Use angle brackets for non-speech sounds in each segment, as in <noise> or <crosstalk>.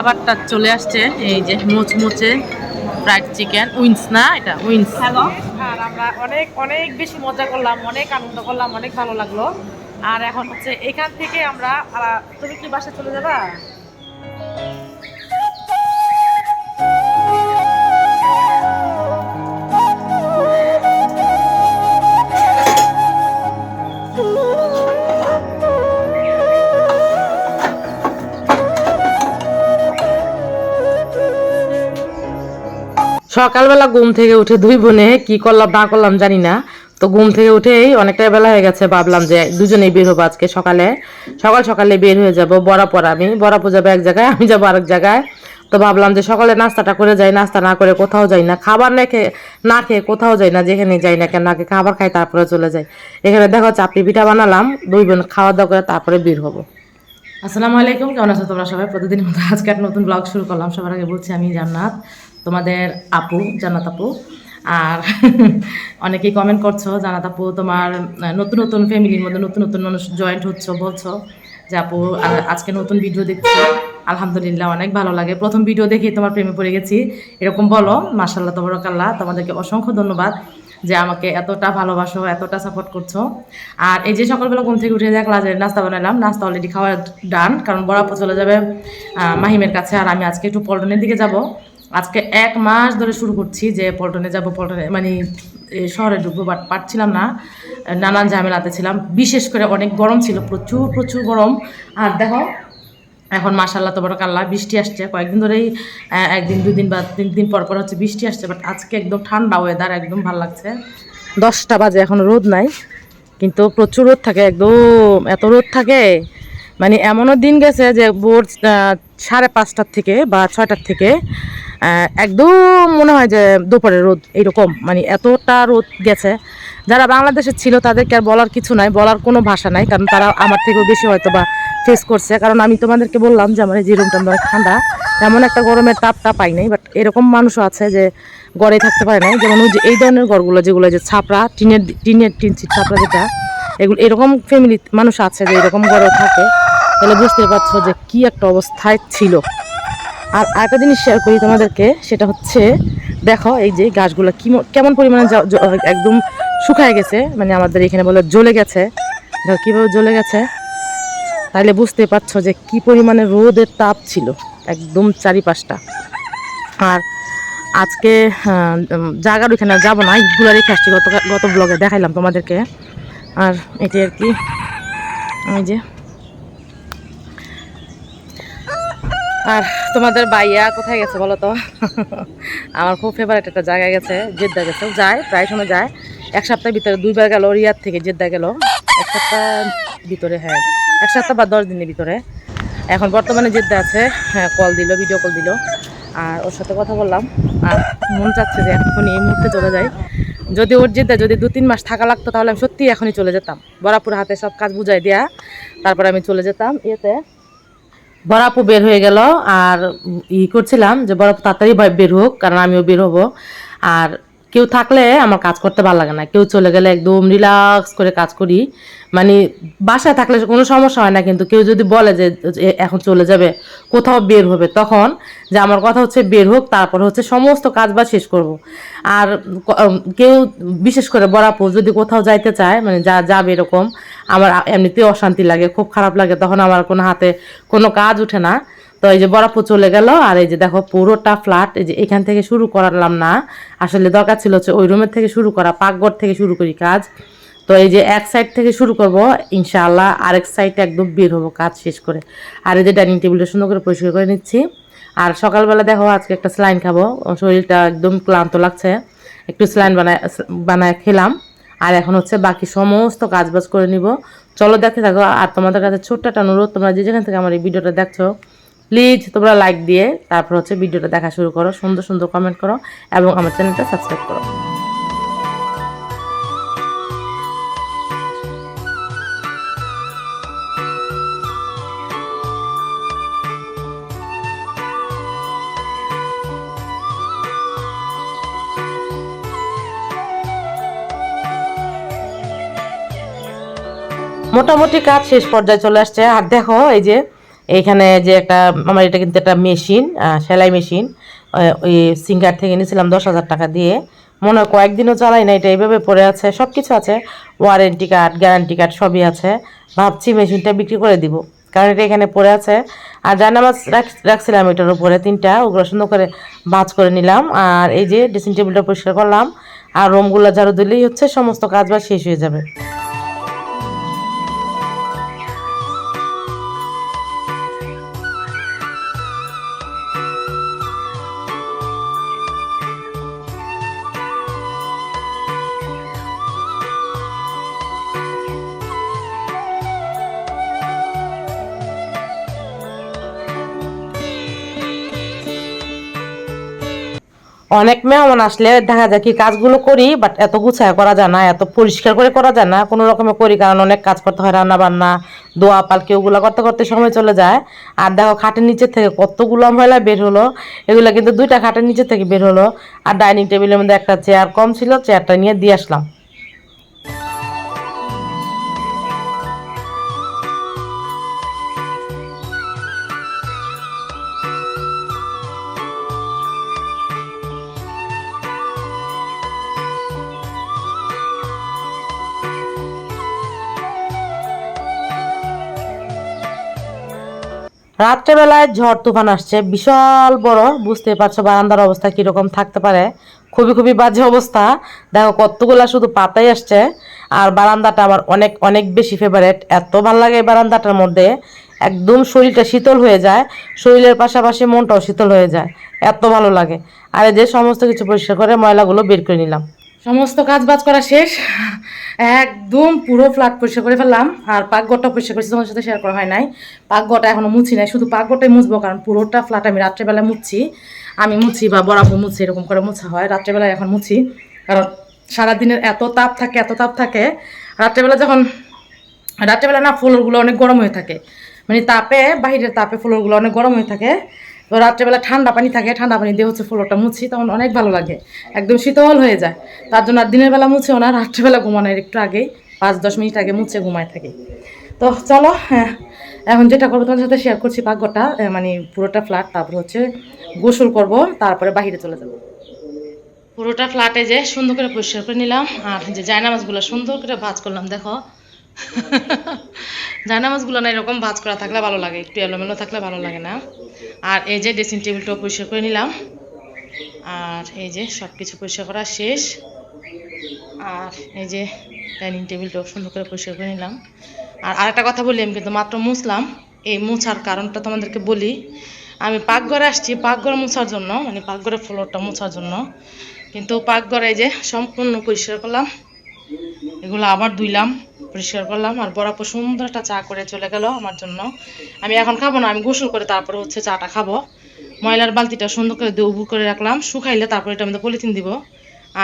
খাবারটা চলে আসছে, এই যে মুচমুচে ফ্রাইড চিকেন উইন্স না এটা? উইন্স। হ্যালো, আর আমরা অনেক অনেক বেশি মজা করলাম, অনেক আনন্দ করলাম, অনেক ভালো লাগল। আর এখন হচ্ছে এখান থেকে আমরা তুমি কি বাসা চলে যাবা? সকালবেলা ঘুম থেকে উঠে দুই বোনে কি করলাম, না করলাম জানি না। তো ঘুম থেকে উঠেই অনেকটা বেলা হয়ে গেছে, ভাবলাম যে দুজনেই বের হব আজকে সকালে। সকাল সকালে বের হয়ে যাব বরাবর আমি বরাবর যাব এক জায়গায়, আমি যাব আরেক জায়গায়। তো ভাবলাম যে সকালে নাস্তাটা করে যাই, নাস্তা না করে কোথাও যাই না। খাবার না খেয়ে না খেয়ে কোথাও যাই না, যেখানে যাই না কেন, আগে খাবার খাই, তারপরে চলে যাই। এখানে দেখো চাপড়ি পিঠা বানালাম, দুই বোন খাওয়া দাওয়া করে তারপরে বের হব। আসসালামু আলাইকুম, কেমন আছো তোমরা সবাই? প্রতিদিন মতো আজকে একটা নতুন ব্লগ শুরু করলাম। সবার আগে বলছি আমি জান্নাত। তোমাদের আপু, জান্নাত আপু, আর <laughs> অনেকেই কমেন্ট করছ, জান্নাত আপু, তোমার নতুন নতুন ফ্যামিলির মধ্যে নতুন নতুন মানুষ জয়েন্ট হচ্ছে, বলছো যে আপু আজকে নতুন ভিডিও দেখছি। আলহামদুলিল্লাহ, অনেক ভালো লাগে। প্রথম ভিডিও দেখে তোমার প্রেমে পড়ে গেছি। এরকম বলো মার্শাল্লাহ তবরকাল্লাহ। তোমাদেরকে অসংখ্য ধন্যবাদ যে আমাকে এতটা ভালোবাসো, এতটা সাপোর্ট করছ। আর এই যে সকালবেলা ঘুম থেকে উঠে দেখলা যে নাস্তা বানালাম, নাস্তা অলরেডি খাওয়া ডান কারণ বরাবর চলে যাবে মাহিমের কাছে, আর আমি আজকে একটু পল্টনের দিকে যাব। আজকে এক মাস ধরে শুরু করছি যে পল্টনে যাব, পল্টনে মানে শহরে ঢুকবো বাট পারছিলাম না। নানান ঝামেলাতে ছিলাম। বিশেষ করে অনেক গরম ছিল, প্রচুর প্রচুর গরম। আর দেখো, এখন মাসাল্লাহ তো বড় কাল্লা বৃষ্টি আসছে। কয়েকদিন ধরেই একদিন দুই দিন বা তিন দিন পর পর হচ্ছে বৃষ্টি আসছে বাট আজকে একদম ঠান্ডা ওয়েদার একদম ভালো লাগছে। দশটা বাজে, এখন রোদ নাই, কিন্তু প্রচুর রোদ থাকে, একদম, এত রোদ থাকে। মানে এমনও দিন গেছে যে ভোর সাড়ে পাঁচটার থেকে বা ছয়টার থেকে একদম মনে হয় যে দুপুরে রোদ এইরকম মানে এতটা রোদ গেছে। যারা বাংলাদেশে ছিল তাদেরকে আর বলার কিছু নাই, বলার কোনো ভাষা নাই, কারণ তারা আমার থেকেও বেশি হয়তো বা ফেস করছে। কারণ আমি তোমাদেরকে বললাম যে আমার এই যে রুমটা অনেক ঠান্ডা, তেমন একটা গরমের তাপটা পাই নাই বাট এরকম মানুষও আছে যে গড়ে থাকতে পারে নাই। যেমন যে এই ধরনের ঘরগুলো, যেগুলো যে ছাপড়া, টিনের টিনের টিন ছাপড়া যেটা, এগুলো এরকম ফ্যামিলি মানুষ আছে যে এরকম ঘরে থাকে। তাহলে বুঝতে পারছ যে কি একটা অবস্থায় ছিল। আর আরেকটা জিনিস শেয়ার করি তোমাদেরকে, সেটা হচ্ছে, দেখো এই যে গাছগুলো কি কেমন পরিমাণে একদম শুকায় গেছে মানে আমাদের এখানে বলে জ্বলে গেছে। দেখো কীভাবে জ্বলে গেছে? তাহলে বুঝতে পারছ যে কি পরিমাণে রোদের তাপ ছিল, একদম চারিপাশটা। আর আজকে জাগার ওইখানে যাব না ইটগুলো রেখে আসছি গত গত ব্লগে দেখাইলাম তোমাদেরকে। আর এটি আর কি, এই যে আর তোমাদের বাইয়া কোথায় গেছে বলো তো? আমার খুব ফেভারিট একটা জায়গায় গেছে, জেদ্দা গেছে। যায়, প্রায় সময় যায়। এক সপ্তাহের ভিতরে দুইবার গেল, রিয়াদ থেকে জেদ্দা গেল। এক সপ্তাহ ভিতরে হ্যাঁ এক সপ্তাহ বা দশ দিনের ভিতরে। এখন বর্তমানে জেদ্দা আছে হ্যাঁ কল দিল ভিডিও কল দিল। আর ওর সাথে কথা বললাম। আর মন চাচ্ছে যে এখনই এই মুহূর্তে চলে যাই। যদি ওর যেতে যদি দু তিন মাস থাকা লাগতো, তাহলে আমি সত্যিই এখনই চলে যেতাম। বরাপুর হাতে সব কাজ বুঝাই দেয়া তারপরে আমি চলে যেতাম। ইয়েতে বরাপু বের হয়ে গেল, আর ই করছিলাম যে বরাপু তাড়াতাড়ি বের হোক, কারণ আমিও বের হব। আর কেউ থাকলে আমার কাজ করতে ভালো লাগে না। কেউ চলে গেলে একদম রিল্যাক্স করে কাজ করি। মানে বাসায় থাকলে কোনো সমস্যা হয় না, কিন্তু কেউ যদি বলে যে এখন চলে যাবে, কোথাও বের হবে তখন যে আমার কথা হচ্ছে বের হোক, তারপর হচ্ছে সমস্ত কাজ বা শেষ করব। আর কেউ বিশেষ করে বরাপু যদি কোথাও যাইতে চায় মানে যা, যাবে এরকম, আমার এমনিতেই অশান্তি লাগে, খুব খারাপ লাগে, তখন আমার কোনো হাতে কোনো কাজ উঠে না। তো এই যে বরাপুর চলে গেল, আর এই যে দেখো পুরোটা ফ্ল্যাট এই যে এখান থেকে শুরু করালাম না। আসলে দরকার ছিল হচ্ছে ওই রুমের থেকে শুরু করা, পাকঘর থেকে শুরু করি কাজ। তো এই যে এক সাইড থেকে শুরু করব, ইনশাআল্লাহ আরেক সাইডে একদম বের হব কাজ শেষ করে। আর এই যে ডাইনিং টেবিলটা সুন্দর করে পরিষ্কার করে নিচ্ছি। আর সকালবেলা দেখো আজকে একটা স্লাইন খাব শরীরটা একদম ক্লান্ত লাগছে। একটু স্লাইন বানায় বানায় খেলাম। আর এখন হচ্ছে বাকি সমস্ত কাজ বাজ করে নিব। চলো দেখে থাকো, আর তোমাদের কাছে ছোট্ট একটা অনুরোধ, তোমরা যে যেখান থেকে আমার এই ভিডিওটা দেখছ প্লিজ তোমরা লাইক দিয়ে তারপর হচ্ছে ভিডিওটা দেখা শুরু করো, সুন্দর সুন্দর কমেন্ট করো এবং আমার চ্যানেলটা সাবস্ক্রাইব করো। মোটামুটি কাজ শেষ পর্যায়ে চলে আসছে। আর দেখো, এই যে এইখানে যে একটা, আমার এটা কিন্তু একটা মেশিন সেলাই মেশিন ওই সিঙ্গার থেকে নিয়েছিলাম দশ হাজার টাকা দিয়ে। মনে হয় কয়েকদিনও চালাই না এটা এইভাবে পড়ে আছে সব কিছু আছে। ওয়ারেন্টি কার্ড গ্যারান্টি কার্ড সবই আছে। ভাবছি মেশিনটা বিক্রি করে দিব, কারণ এটা এখানে পড়ে আছে। আর জায়নামাজ রাখ- রাখছিলাম এটার উপরে তিনটা, ওগুলো সুন্দর করে ভাজ করে নিলাম। আর এই যে ড্রেসিং টেবিলটা পরিষ্কার করলাম, আর রুমগুলো ঝাড়ু দিলেই হচ্ছে, সমস্ত কাজ বাজ শেষ হয়ে যাবে। অনেক মেহমান আসলে দেখা যায় কি কাজগুলো করি বাট এত গুছায় করা যায় না, এত পরিষ্কার করে করা যায় না, কোনো রকমে করি, কারণ অনেক কাজ করতে হয় রান্না বান্না দোয়া পাল ওগুলো করতে করতে সময় চলে যায়। আর দেখো খাটের নিচে থেকে কতগুলো ময়লা বের হলো, এগুলো কিন্তু দুইটা খাটের নিচে থেকে বের হলো। আর ডাইনিং টেবিলের মধ্যে একটা চেয়ার কম ছিল চেয়ারটা নিয়ে দিয়ে আসলাম। রাত্রেবেলায় ঝড় তুফান আসছে। বিশাল বড় বুঝতে পারছ বারান্দার অবস্থা কীরকম থাকতে পারে। খুবই খুবই বাজে অবস্থা। দেখো কতগুলা শুধু পাতাই আসছে। আর বারান্দাটা আমার অনেক অনেক বেশি ফেভারেট এত ভালো লাগে এই বারান্দাটার মধ্যে। একদম শরীরটা শীতল হয়ে যায়। শরীরের পাশাপাশি মনটাও শীতল হয়ে যায়। এত ভালো লাগে। আর যে সমস্ত কিছু পরিষ্কার করে ময়লাগুলো বের করে নিলাম। সমস্ত কাজ বাজ করা শেষ। একদম পুরো ফ্ল্যাট পরিষ্কার করে ফেললাম। আর পাকঘরটা পরিষ্কার করেছি, তোমার সাথে শেয়ার করা হয় নাই। পাকঘরটা এখনও মুছি নাই, শুধু পাকঘরটাই মুছবো, কারণ পুরোটা ফ্ল্যাট আমি রাত্রেবেলা মুছছি আমি মুছি বা বরাবর মুছি, এরকম করে মোছা হয়। রাত্রেবেলায় এখন মুছি, কারণ সারাদিনের এত তাপ থাকে, এত তাপ থাকে। রাত্রেবেলা যখন, রাত্রেবেলা না ফ্লোরগুলো অনেক গরম হয়ে থাকে। মানে তাপে, বাহিরের তাপে ফ্লোরগুলো অনেক গরম হয়ে থাকে। তো রাত্রেবেলা ঠান্ডা পানি থাকে, ঠান্ডা পানি দিয়ে হচ্ছে ফ্লোরটা মুছি, তখন অনেক ভালো লাগে। একদম শীতল হয়ে যায়। তার জন্য আর দিনের বেলা মুছেও না, রাত্রেবেলা ঘুমানোর একটু আগেই, পাঁচ, দশ মিনিট আগে মুছে ঘুমায় থাকি। তো চলো হ্যাঁ এখন যেটা করব তোমাদের সাথে শেয়ার করছি পাকঘরটা মানে পুরোটা ফ্ল্যাট তারপর হচ্ছে গোসল করব, তারপরে বাহিরে চলে যাব। পুরোটা ফ্ল্যাটে যে সুন্দর করে পরিষ্কার করে নিলাম, আর যে জায়নামাজগুলো সুন্দর করে ভাজ করলাম, দেখো। জায়নামাজগুলো না এরকম ভাজ করা থাকলে ভালো লাগে, একটু এলোমেলো থাকলে ভালো লাগে না। আর এই যে ড্রেসিং টেবিলটাও পরিষ্কার করে নিলাম। আর এই যে সব কিছু পরিষ্কার করা শেষ। আর এই যে ডাইনিং টেবিলটাও সুন্দর করে পরিষ্কার করে নিলাম। আর আরেকটা কথা বলি, আমি কিন্তু মাত্র মুছলাম। এই মোছার কারণটা তোমাদেরকে বলি, আমি পাকঘরে আসছি, পাকঘর মোছার জন্য মানে পাকঘরের ফ্লোরটা মোছার জন্য। কিন্তু পাকঘরে এই যে সম্পূর্ণ পরিষ্কার করলাম। এগুলো আবার ধুইলাম, পরিষ্কার করলাম, আর বরাবর সুন্দর একটা চা করে চলে গেল আমার জন্য। আমি এখন খাব না, আমি গোসল করে তারপরে হচ্ছে চাটা খাব। ময়লার বালতিটা সুন্দর করে দিয়ে উবু করে রাখলাম, শুকাইলে তারপরে এটা মধ্যে পলিথিন দিব।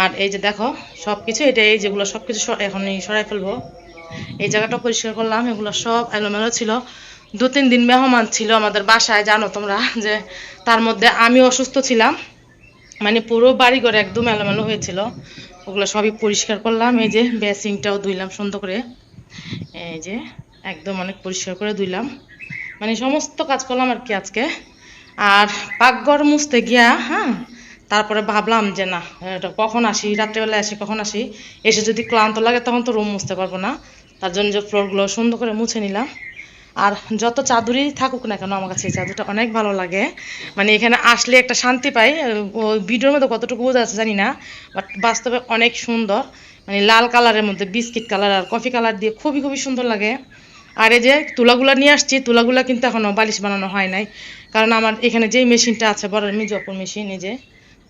আর এই যে দেখো সব কিছু এটা এই যেগুলো সব কিছু এখন সরাই ফেলব। এই জায়গাটা পরিষ্কার করলাম, এগুলো সব এলোমেলো ছিল। দু, তিন দিন মেহমান ছিল আমাদের বাসায়, জানো তোমরা, যে তার মধ্যে আমি অসুস্থ ছিলাম। মানে পুরো বাড়ি ঘর একদম এলোমেলো হয়েছিল। ওগুলো সবই পরিষ্কার করলাম, এই যে বেসিংটাও ধুইলাম সুন্দর করে। এই যে একদম অনেক পরিষ্কার করে ধুইলাম। মানে সমস্ত কাজ করলাম আর কি আজকে। আর পাকঘর মুছতে গিয়া হ্যাঁ তারপরে ভাবলাম যে না কখন আসি? রাত্রেবেলায় আসি, কখন আসি? এসে যদি ক্লান্ত লাগে তখন তো রুম মুছতে পারব না। তার জন্য যে ফ্লোরগুলো সুন্দর করে মুছে নিলাম। আর যত চাদরই থাকুক না কেন আমার কাছে এই চাদরটা অনেক ভালো লাগে। মানে এখানে আসলে একটা শান্তি পাই। ভিডিওর মধ্যে কতটুকু বোঝা যাচ্ছে জানি না বাট বাস্তবে অনেক সুন্দর। মানে লাল কালারের মধ্যে, বিস্কিট কালার আর কফি কালার দিয়ে খুবই খুবই সুন্দর লাগে। আর এই যে তুলাগুলা নিয়ে আসছি, তুলাগুলা কিন্তু এখনও বালিশ বানানো হয় নাই। কারণ আমার এখানে যেই মেশিনটা আছে বড় মির্জাপুর মেশিন, এই যে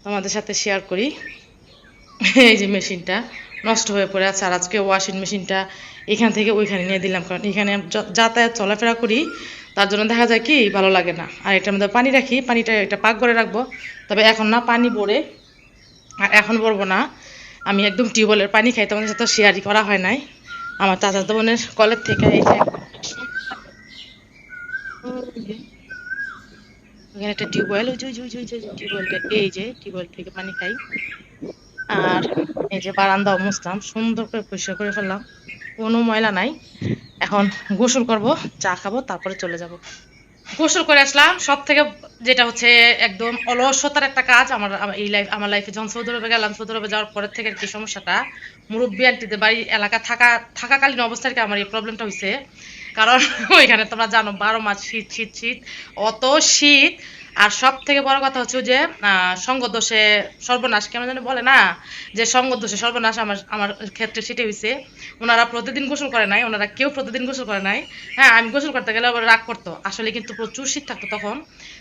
তোমাদের সাথে শেয়ার করি। এই যে মেশিনটা। নষ্ট হয়ে পড়ে আছে। আর আজকে ওয়াশিং মেশিনটা এখান থেকে ওইখানে নিয়ে দিলাম। কারণ এখানে যাতায়াত চলাফেরা করি, তার জন্য দেখা যায় কি, ভালো লাগে না। আর এটার মধ্যে পানি রাখি, পানিটা এটা পাক করে রাখব। তবে এখন না, পানি পড়ে আর এখন পড়ব না। আমি একদম টিউবওয়েলের পানি খাই, তোমাদের সাথে শেয়ারই করা হয় নাই। আমার চাচাতো বোনের কলের থেকে এই যে এখানে একটা টিউবওয়েল ওই যে, টিউবওয়েলটা, এই যে, টিউবওয়েল থেকে পানি খাই। আর এই যে বারান্দাও মুছলাম সুন্দর করে পরিষ্কার করে ফেললাম। কোনো ময়লা নাই। এখন গোসল করব, চা খাব, তারপরে চলে যাব। গোসল করে আসলাম। সব থেকে যেটা হচ্ছে একদম অলসতার একটা কাজ আমার, এই লাইফ আমার লাইফে যখন সৌদি গেলাম, সৌদি যাওয়ার পরের থেকে কি সমস্যাটা, মুরব্বী আন্টিদের বাড়ি, এলাকা থাকা, থাকাকালীন অবস্থায় আর কি আমার এই প্রবলেমটা হয়েছে কারণ <laughs> ওইখানে তোমরা জানো, বারো মাস শীত শীত শীত। অত শীত আর সব থেকে বড় কথা হচ্ছে যে সঙ্গদোষে সর্বনাশ কেমন জানি বলে না? যে সঙ্গদোষে সর্বনাশ আমার আমার ক্ষেত্রে সেটা হয়েছে ওনারা প্রতিদিন গোসল করে নাই, ওনারা কেউ প্রতিদিন গোসল করে নাই। হ্যাঁ আমি গোসল করতে গেলে আবার রাগ করতো। আসলে কিন্তু প্রচুর শীত থাকতো তখন।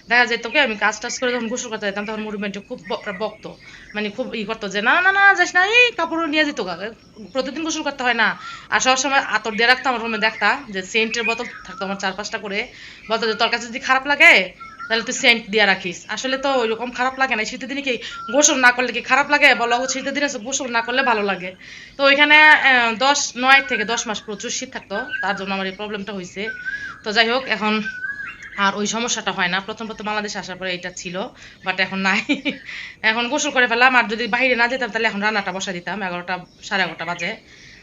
দেখা যেত কি আমি কাজ টাজ করে যখন গোসল করতে যেতাম, তখন মুভমেন্টে খুব বকতো। মানে খুব ই করতো যে, না না না, যাস না, এই কাপড় নিয়ে যেত প্রতিদিন গোসল করতে হয় না। আর সবসময় আতর দিয়ে রাখতো আমার রুমে দেখতাম যে সেন্টের বোতল থাকতো আমার চার পাঁচটা করে। বলতো যে, তোর কাছে যদি খারাপ লাগে তাহলে তুই সেন্ট দিয়ে রাখিস। আসলে তো ওইরকম খারাপ লাগে না শীতের দিনে কি গোসল না করলে কি খারাপ লাগে? বলো শীতের দিনে গোসল না করলে ভালো লাগে। তো ওইখানে দশ, নয় থেকে দশ মাস প্রচুর শীত থাকতো, তার জন্য আমার এই প্রবলেমটা হয়েছে তো যাই হোক, এখন আর ওই সমস্যাটা হয় না। প্রথম প্রথম বাংলাদেশে আসার পরে এটা ছিল বাট এখন নাই। <laughs> এখন গোসল করে ফেললাম, আর যদি বাইরে না যেতাম তাহলে এখন রান্নাটা বসা দিতাম, এগারোটা, সাড়ে এগারোটা বাজে।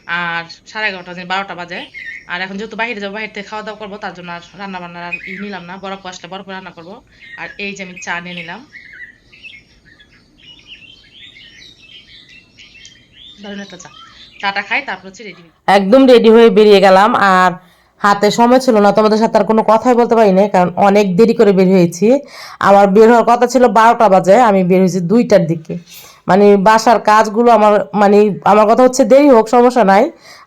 আর সাড়ে এগারোটা বারোটা বাজে। আর এখন যেহেতু বাইরে যাব, বাইরে থেকে খাওয়া দাওয়া করব, তার জন্য আর রান্না বান্নার আর ই নিলাম না। বরফ আসলে বরফ রান্না করব। আর এই যে আমি চা নিয়ে নিলাম। একদম রেডি হয়ে বেরিয়ে গেলাম। আর হাতে সময় ছিল না, তোমাদের সাথে আর কোনো কথাই বলতে পারি না কারণ অনেক দেরি করে বের হয়েছি। আমার বের হওয়ার কথা ছিল বারোটা বাজে, আমি বের হয়েছি দুইটার দিকে। মানে বাসার কাজগুলো আমার মানে আমার কথা হচ্ছে দেরি হোক, সমস্যা নাই।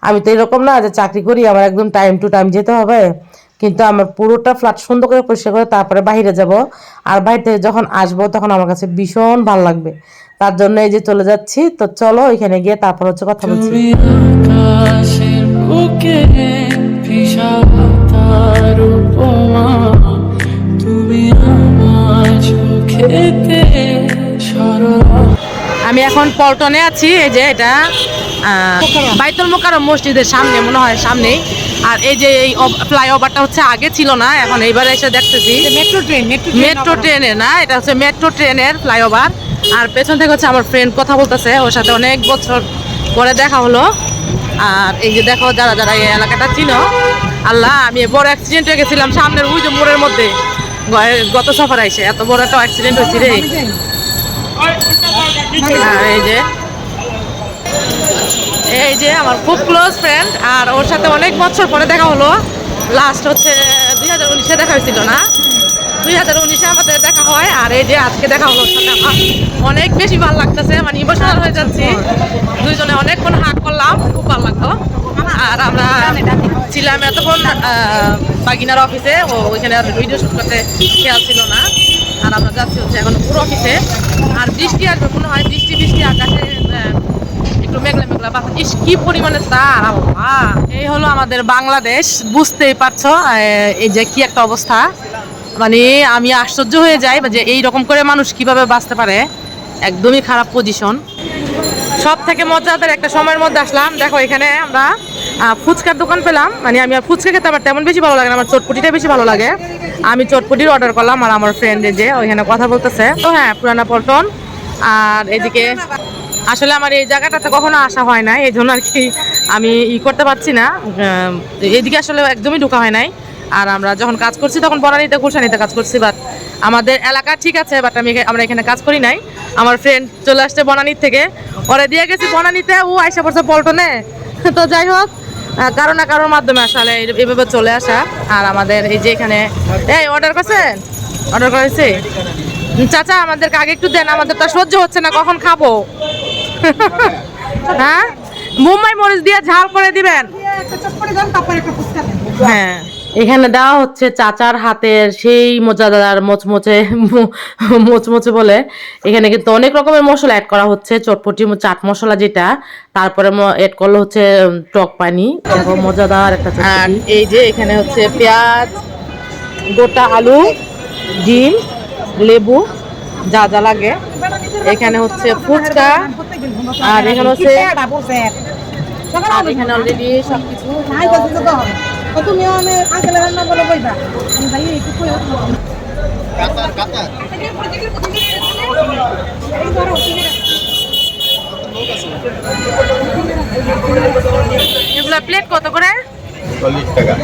আমি তো এরকম না যে চাকরি করি, আমার একদম টাইম টু টাইম যেতে হবে। কিন্তু আমার পুরোটা ফ্ল্যাট সুন্দর করে পরিষ্কার করে তারপরে বাইরে যাব। আর বাইরে থেকে যখন আসব, তখন আমার কাছে ভীষণ ভালো লাগবে। তার জন্য এই যে চলে যাচ্ছি, তো চলো ওইখানে গিয়ে তারপর হচ্ছে কথা বলছি। তুমি আমার আমি এখন পল্টনে আছি এই যে এটা বাইতুল মোকারম মসজিদের সামনে মনে হয় সামনেই। আর এই যে এই ফ্লাইওভারটা হচ্ছে আগে ছিল না এখন এইবার এসে দেখতেছি। মেট্রো ট্রেন মেট্রো ট্রেনের না এটা হচ্ছে মেট্রো ট্রেনের ফ্লাইওভার। আর পেছন থেকে হচ্ছে আমার ফ্রেন্ড কথা বলতেছে ওর সাথে অনেক বছর পরে দেখা হলো। আর এই যে দেখো যারা যারা এই এলাকাটা ছিল আল্লাহ আমি বড় অ্যাক্সিডেন্ট হয়ে গেছিলাম সামনের ওই যে মোড়ের মধ্যে। গত সফর আইসে এত বড় একটা অ্যাক্সিডেন্ট হয়েছে রে। এই যে। এই যে আমার খুব ক্লোজ ফ্রেন্ড আর ওর সাথে অনেক বছর পরে দেখা হলো। লাস্ট হচ্ছে দুই হাজার উনিশে দেখা হয়েছিল না? দুই হাজার উনিশে আমাদের দেখা হয়, আর এই যে আজকে দেখা হলো অনেক বেশি ভালো লাগতেছে মানে ইমোশনাল হয়ে যাচ্ছি। দুইজনে অনেকক্ষণ হাক করলাম, খুব ভালো লাগতো আর আমরা ছিলাম এতক্ষণ বাগিনার অফিসে ও ওইখানে আর ভিডিও শুট করতে খেয়াল ছিল না। আর আমরা যাচ্ছি হচ্ছে এখন পুরো অফিসে আর বৃষ্টি আসবে মনে হয়, বৃষ্টি বৃষ্টি, আকাশে একটু মেঘলা মেঘলা বাতাস। ইস, কি পরিমাণে তার এই হলো আমাদের বাংলাদেশ, বুঝতেই পারছ এই যে কি একটা অবস্থা। মানে আমি আশ্চর্য হয়ে যাই যে এই রকম করে মানুষ কীভাবে বাঁচতে পারে। একদমই খারাপ পজিশন সব থেকে মজাদার একটা সময়ের মধ্যে আসলাম। দেখো এখানে আমরা ফুচকার দোকান পেলাম। মানে আমি আর ফুচকা খেতে আমার তেমন বেশি ভালো লাগে না, আমার চটপটিটা বেশি ভালো লাগে। আমি চটপটির অর্ডার করলাম আর আমার ফ্রেন্ডে যে ওইখানে কথা বলতেছে। তো হ্যাঁ পুরানা পল্টন। আর এদিকে আসলে আমার এই জায়গাটাতে কখনো আসা হয় না এই জন্য আর কি আমি ই করতে পারছি না। এদিকে আসলে একদমই ঢোকা হয় নাই। আর আমরা যখন কাজ করছি তখন বনানীতে গুলশানিতে কাজ করছি বাট আমাদের এলাকা ঠিক আছে বাট আমি আমরা এখানে কাজ করি নাই। আমার ফ্রেন্ড চলে আসছে বনানীর থেকে। ওরে দিয়ে গেছি বনানীতে, ও আইসা পড়ছে পল্টনে। তো যাই হোক কারও না কারোর মাধ্যমে আসলে এইভাবে এভাবে চলে আসা। আর আমাদের এই যে এখানে এই অর্ডার করছেন? অর্ডার করেছি? চাচা আমাদেরকে আগে একটু দেন আমাদের তো সহ্য হচ্ছে না কখন খাব? হ্যাঁ? মুম্বাই মরিচ দিয়ে ঝাল করে দিবেন। হ্যাঁ। এখানে দেওয়া হচ্ছে চাচার হাতের সেই মজাদার মোচমোচে মোচমোচে বলে। এখানে কিন্তু অনেক রকমের মশলা অ্যাড করা হচ্ছে চটপটি চাট মশলা যেটা। তারপরে অ্যাড করল হচ্ছে টক পানি মজাদার একটা আর এই যে এখানে হচ্ছে পেঁয়াজ গোটা আলু ডিম লেবু যা যা লাগে। এখানে হচ্ছে ফুচকা আর এখানে হচ্ছে আর এখানে অলরেডি সবকিছু তুমি আমি আঙ্কেলের রান্না বলে বইবা। আমি ভাই একটু কই কাতার কাতার। এই ধরো প্লেট কত করে? চল্লিশ টাকা।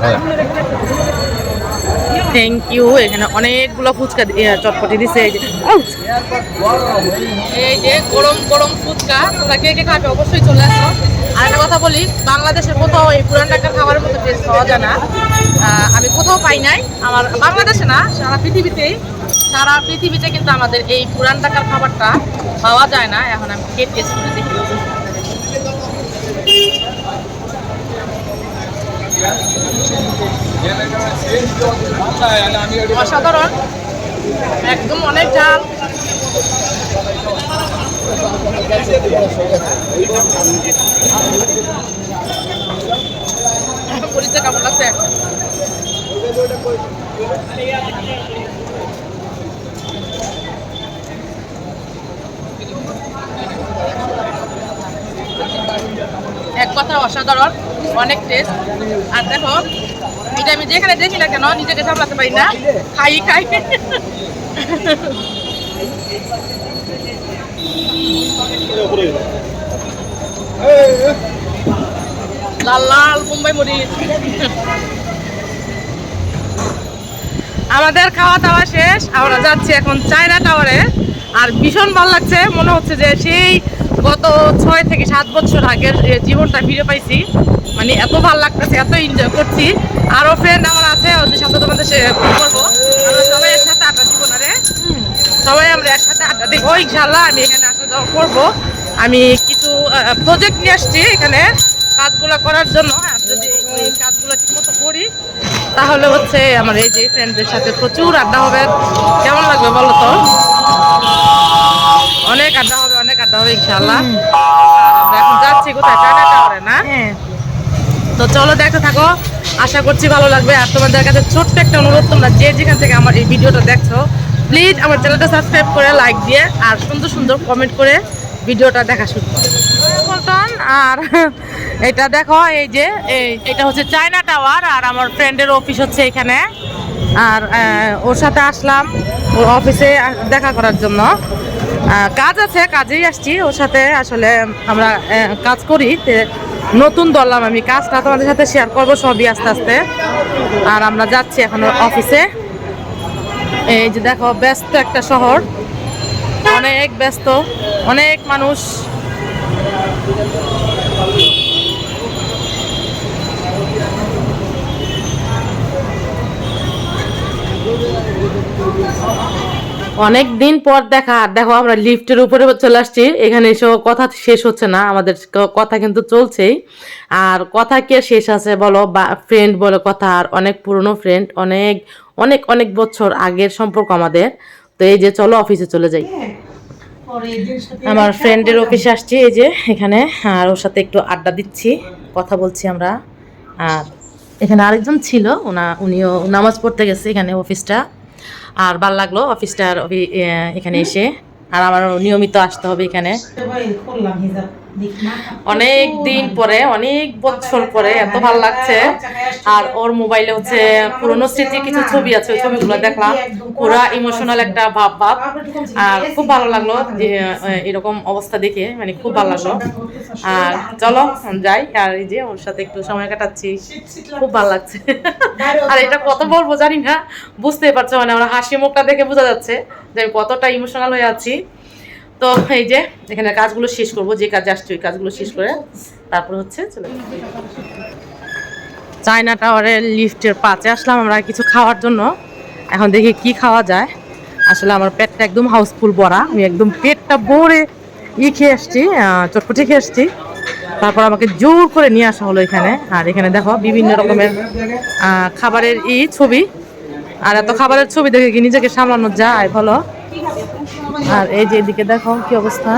হ্যাঁ। থ্যাংক ইউ এখানে অনেকগুলো ফুচকা চটপটি দিছে। এই যে গরম গরম ফুচকা। তোমরা কে কে খাবে অবশ্যই চলে আসো। আর একটা কথা বলি বাংলাদেশে কোথাও এই পুরান ঢাকার খাবারের মতো টেস্ট পাওয়া যায় না। আমি কোথাও পাই নাই। আমার বাংলাদেশে না, সারা পৃথিবীতেই, সারা পৃথিবীতে কিন্তু আমাদের এই পুরান ঢাকার খাবারটা পাওয়া যায় না। এখন আমি কে টেস্ট করে দেখি। অসাধারণ। একদম অনেক পরিচয় কেমন লাগছে এক কথা অসাধারণ অনেক টেস্ট আর দেখো আমি যেখানে দেখি না কেন, নিজেকে সামলাতে পারি না। খাই খাই। লাল মুম্বাই মরিচ। আমাদের খাওয়া দাওয়া শেষ, আমরা যাচ্ছি এখন চায়না টাওয়ারে। আর ভীষণ ভালো লাগছে, মনে হচ্ছে যে সেই গত ছয় থেকে সাত বছর আগের জীবনটা ফিরে পাইছি। মানে এত ভালো লাগতেছে এত এনজয় করছি। আরও ফ্রেন্ড আমার আছে ওদের সাথে তোমাদের সে করব। সবাই একসাথে আড্ডা দিব না রে। সবাই আমরা একসাথে আড্ডা দিব ইনশাল্লাহ আমি এখানে আসা যাওয়া করব। আমি কিছু প্রজেক্ট নিয়ে আসছি এখানে কাজগুলো করার জন্য। আর যদি ওই কাজগুলো ঠিকমতো করি তাহলে হচ্ছে আমার এই যে ফ্রেন্ডদের সাথে প্রচুর আড্ডা হবে। কেমন লাগবে বলো তো? হবে ইনশাল্লাহ আমরা এখন যাচ্ছি কোথায়? চায়না টাওয়ারে না? হ্যাঁ। তো চলো দেখতে থাকো। আশা করছি ভালো লাগবে। আর তোমাদের কাছে ছোট্ট একটা অনুরোধ তোমরা যে যেখান থেকে আমার এই ভিডিওটা দেখছ প্লিজ আমার চ্যানেলটা সাবস্ক্রাইব করে লাইক দিয়ে আর সুন্দর সুন্দর কমেন্ট করে ভিডিওটা দেখা শুরু করো। আর <laughs> এটা দেখো এই যে এই- এটা হচ্ছে চায়না টাওয়ার আর আমার ফ্রেন্ডের অফিস হচ্ছে এখানে। আর ওর সাথে আসলাম ওর অফিসে দেখা করার জন্য। কাজ আছে, কাজেই আসছি। ওর সাথে আসলে আমরা কাজ করি। নতুন ধরলাম আমি কাজটা তোমাদের সাথে শেয়ার করব সবই আস্তে আস্তে। আর আমরা যাচ্ছি এখন অফিসে এই যে দেখো, ব্যস্ত একটা শহর। অনেক ব্যস্ত, অনেক মানুষ। অনেক দিন পর দেখা। দেখো, আমরা লিফটের উপরে চলে আসছি। এখানে এসে কথা শেষ হচ্ছে না। আমাদের কথা কিন্তু চলছেই। আর কথা কে শেষ আছে বলো? বা ফ্রেন্ড বলো কথা। আর অনেক পুরনো ফ্রেন্ড অনেক অনেক অনেক বছর আগের সম্পর্ক আমাদের। তো এই যে চলো অফিসে চলে যাই। আমার ফ্রেন্ডের অফিসে আসছি এই যে এখানে। আর ওর সাথে একটু আড্ডা দিচ্ছি, কথা বলছি আমরা। আর এখানে আরেকজন ছিল, ওনা, উনিও নামাজ পড়তে গেছে এখানে অফিসটা আর ভালো লাগল অফিসটার এখানে এসে। আর আমার নিয়মিত আসতে হবে এখানে। অনেক দিন পরে, অনেক বছর পরে এত ভালো লাগছে। আর ওর মোবাইলে হচ্ছে পুরনো স্মৃতির কিছু ছবি আছে, ওই ছবিগুলো দেখলাম। পুরা ইমোশনাল একটা ভাব ভাব। আর খুব ভালো লাগল যে এরকম অবস্থা দেখে মানে খুব ভালো লাগল। আর চলো, যাই। আর এই যে ওর সাথে একটু সময় কাটাচ্ছি। খুব ভালো লাগছে। আর এটা কত বলব জানি না, বুঝতেই পারছ মানে আমার হাসি মুখটা দেখে বোঝা যাচ্ছে যে আমি কতটা ইমোশনাল হয়ে আছি। তো এই যে, এখানে কাজগুলো শেষ করব, যে কাজে আসছে ওই কাজগুলো শেষ করে। তারপর হচ্ছে চলে চায়না টাওয়ারের লিফটের পাচে আসলাম আমরা কিছু খাওয়ার জন্য। এখন দেখি কি খাওয়া যায়। আসলে আমার পেটটা একদম হাউসফুল ভরা আমি একদম পেটটা ভরে ই খেয়ে আসছি চটপটি খেয়ে আসছি। তারপর আমাকে জোর করে নিয়ে আসা হলো এখানে। আর এখানে দেখো, বিভিন্ন রকমের খাবারের ই ছবি। আর এত খাবারের ছবি দেখে কি নিজেকে সামলানো যায় বলো? আর এই যে এদিকে দেখো কি অবস্থা।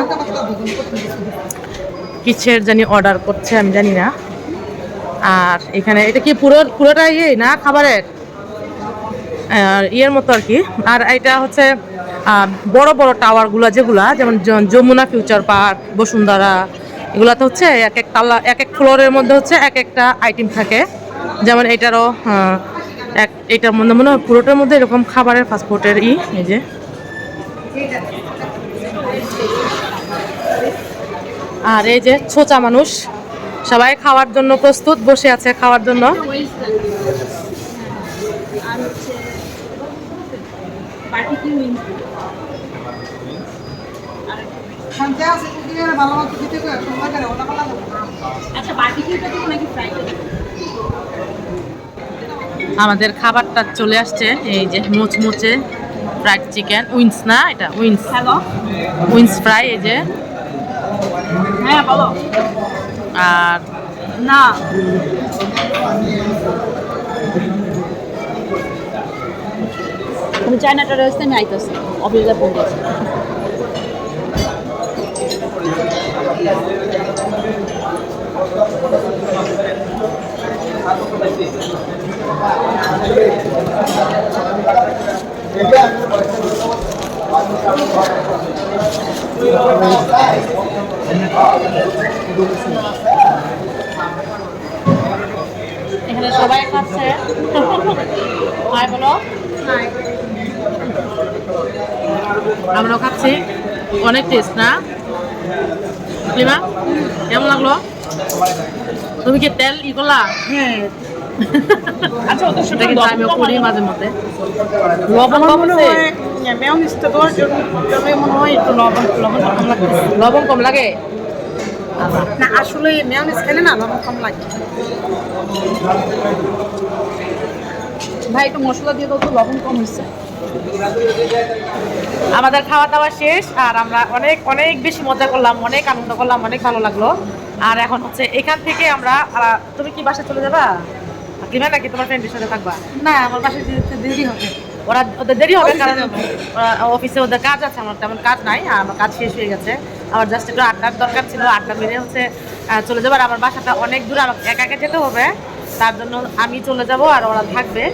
কিসের জানি অর্ডার করছে আমি জানি না। আর এখানে এটা কি পুরো পুরোটা ইয়ে না খাবারের? ইয়ের মতো আর কি। আর এটা হচ্ছে বড় বড় টাওয়ারগুলো যেগুলা, যেমন যমুনা ফিউচার পার্ক বসুন্ধরা, এগুলাতে হচ্ছে এক এক তালা, এক এক ফ্লোরের মধ্যে হচ্ছে এক একটা আইটেম থাকে। যেমন এটারও এক এটার মধ্যে মনে হয় পুরোটার মধ্যে এরকম খাবারের ফাস্টফুডের ই, এই যে। আর এই যে ছোচা মানুষ, সবাই খাওয়ার জন্য প্রস্তুত, বসে আছে খাওয়ার জন্য। আমাদের খাবারটা চলে আসছে, এই যে মুচমুচে। ফ্রাইড চিকেন উইন্স না এটা? উইন্স উইন্স ফ্রাই এই যে। হ্যাঁ বলো। আর না। আমি চায়নাটা রয়েছে আমি আইতেছি। অফিসে ফোন করছি। এখানে সবাই খাচ্ছে। হাই বলো। আমরাও খাচ্ছি। অনেক টেস্ট না? লিমা কেমন লাগল? তুমি কি তেল ই করলা? হ্যাঁ আচ্ছা ওদের সেটা কিন্তু করি মাঝে মধ্যে। লবণ কম আছে মেয়নিজটা দেওয়ার জন্য জন্য মনে হয় একটু লবণ লবণটা কম লাগতেছে লবণ কম লাগে? না আসলে মেয়নিজ খেলে না লবণ কম লাগে। ভাই একটু মশলা দিয়ে দাও তো লবণ কম হয়েছে। আমাদের খাওয়া দাওয়া শেষ আর আমরা অনেক অনেক বেশি মজা করলাম অনেক আনন্দ করলাম অনেক ভালো লাগল। আর এখন হচ্ছে এখান থেকে আমরা তুমি কি বাসায় চলে যাবা? কিনা নাকি তোমার ফ্রেন্ডের সাথে থাকবা? না আমার বাসায় দেরি হবে। ওরা ওদের দেরি হবে কারণ অফিসে ওদের কাজ আছে আমার তেমন কাজ নাই আর আমার কাজ শেষ হয়ে গেছে। আমার জাস্ট একটু আড্ডার দরকার ছিল আড্ডা মেরে হচ্ছে চলে যাব আর আমার বাসাটা অনেক দূর আমাকে একা একা যেতে হবে। তার জন্য আমি চলে যাব আর ওরা থাকবে।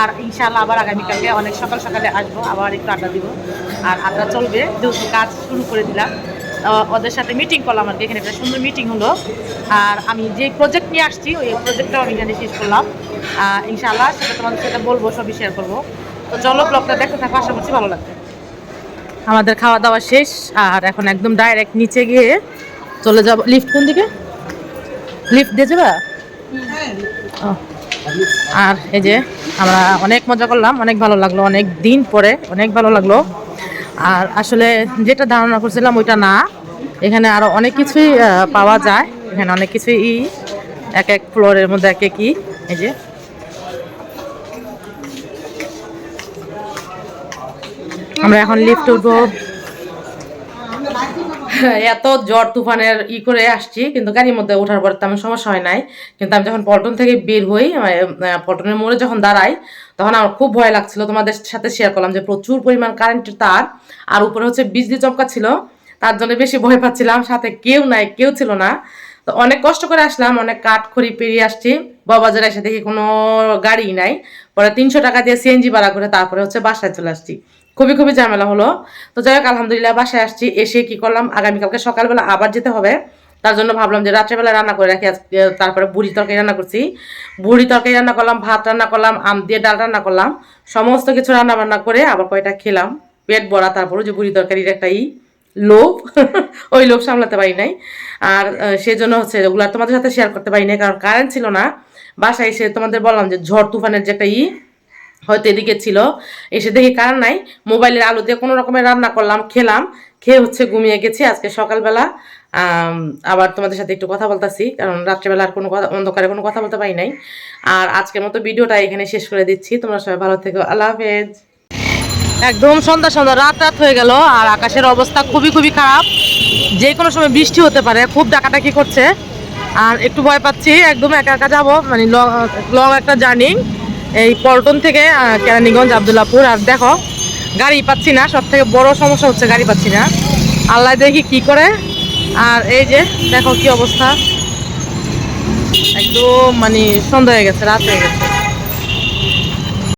আর ইনশাল্লাহ আবার আগামীকালকে অনেক সকাল সকালে আসব আবার একটু আড্ডা দিব। আর আড্ডা চলবে যেহেতু কাজ শুরু করে দিলাম। ওদের সাথে মিটিং করলাম আর কি। এখানে একটা সুন্দর মিটিং হলো। আর আমি যে প্রজেক্ট নিয়ে আসছি, ওই প্রজেক্টটাও আমি এখানে শেষ করলাম। ইনশাআল্লাহ সেটা তোমাদের সাথে বলব, সবই শেয়ার করব। তো চলো ব্লগটা দেখতে থাকো, আশা করছি ভালো লাগবে। আমাদের খাওয়া দাওয়া শেষ, আর এখন একদম ডাইরেক্ট নিচে গিয়ে চলে যাব। লিফট কোন দিকে? লিফট দিয়ে যাবা। আর এই যে আমরা অনেক মজা করলাম, অনেক ভালো লাগল, অনেক দিন পরে অনেক ভালো লাগল। আর আসলে যেটা ধারণা করছিলাম ওইটা না। এখানে আরও অনেক কিছুই পাওয়া যায়। এখানে অনেক কিছুই এক এক ফ্লোরের মধ্যে এক একই এই যে। আমরা এখন লিফট উঠবো। এত জ্বর তুফানের ই করে আসছি, কিন্তু গাড়ির মধ্যে ওঠার পর তেমন সমস্যা হয় নাই। কিন্তু আমি যখন পল্টন থেকে বের হই পল্টনের মোড়ে যখন দাঁড়াই, তখন আমার খুব ভয় লাগছিল। তোমাদের সাথে শেয়ার করলাম যে প্রচুর পরিমাণ কারেন্টের তার, আর উপরে হচ্ছে বিজলি চমকা ছিল। তার জন্য বেশি ভয় পাচ্ছিলাম। সাথে কেউ নাই, কেউ ছিল না। তো অনেক কষ্ট করে আসলাম, অনেক কাঠ খড়ি পেরিয়ে আসছি। বাবাজারে এসে দেখি কোনো গাড়ি নাই। পরে তিনশো টাকা দিয়ে সিএনজি ভাড়া করে তারপরে হচ্ছে বাসায় চলে আসছি। খুবই খুবই ঝামেলা হলো। তো যাই হোক, আলহামদুলিল্লাহ বাসায় আসছি, এসে কি করলাম? আগামীকালকে সকালবেলা আবার যেতে হবে। তার জন্য ভাবলাম যে রাত্রেবেলা রান্না করে রাখি তারপরে বুড়ি তরকারি রান্না করছি। বুড়ি তরকারি রান্না করলাম, ভাত রান্না করলাম, আম দিয়ে ডাল রান্না করলাম। সমস্ত কিছু রান্না বান্না করে আবার কয়টা খেলাম। পেট ভরা তারপরে যে বুড়ি তরকারির একটা ই, লোভ, <laughs> ওই লোভ সামলাতে পারি নাই। আর সেজন্য হচ্ছে ওগুলো তোমাদের সাথে শেয়ার করতে পারি নাই, কারণ কারেন্ট ছিল না। বাসায় এসে তোমাদের বললাম যে ঝড় তুফানের যে একটা ই হয়তো এদিকে ছিল। এসে দেখি কারণ নাই। মোবাইলের আলো দিয়ে কোনো রকমের রান্না করলাম, খেলাম। খেয়ে হচ্ছে ঘুমিয়ে গেছি আজকে সকালবেলা। আবার তোমাদের সাথে একটু কথা বলতেছি, কারণ রাত্রেবেলা আর কোনো কথা, অন্ধকারে কোনো কথা বলতে পারি নাই। আর আজকের মতো ভিডিওটা এখানে শেষ করে দিচ্ছি। তোমরা সবাই ভালো থেকো। আল্লাহ হাফেজ। একদম সন্ধ্যা সন্ধ্যা, রাত রাত হয়ে গেল আর আকাশের অবস্থা খুবই খুবই খারাপ। যে কোনো সময় বৃষ্টি হতে পারে, খুব ডাকাডাকি করছে। আর একটু ভয় পাচ্ছি, একদম একা একা যাব মানে লং একটা জার্নি এই পল্টন থেকে কেরানীগঞ্জ, আবদুল্লাপুর। আর দেখো, গাড়ি পাচ্ছি না সব থেকে বড় সমস্যা হচ্ছে গাড়ি পাচ্ছি না। আল্লাহ দেখি কি করে। আর এই যে, দেখো কি অবস্থা। একদম মানে সন্ধ্যা হয়ে গেছে, রাত হয়ে গেছে।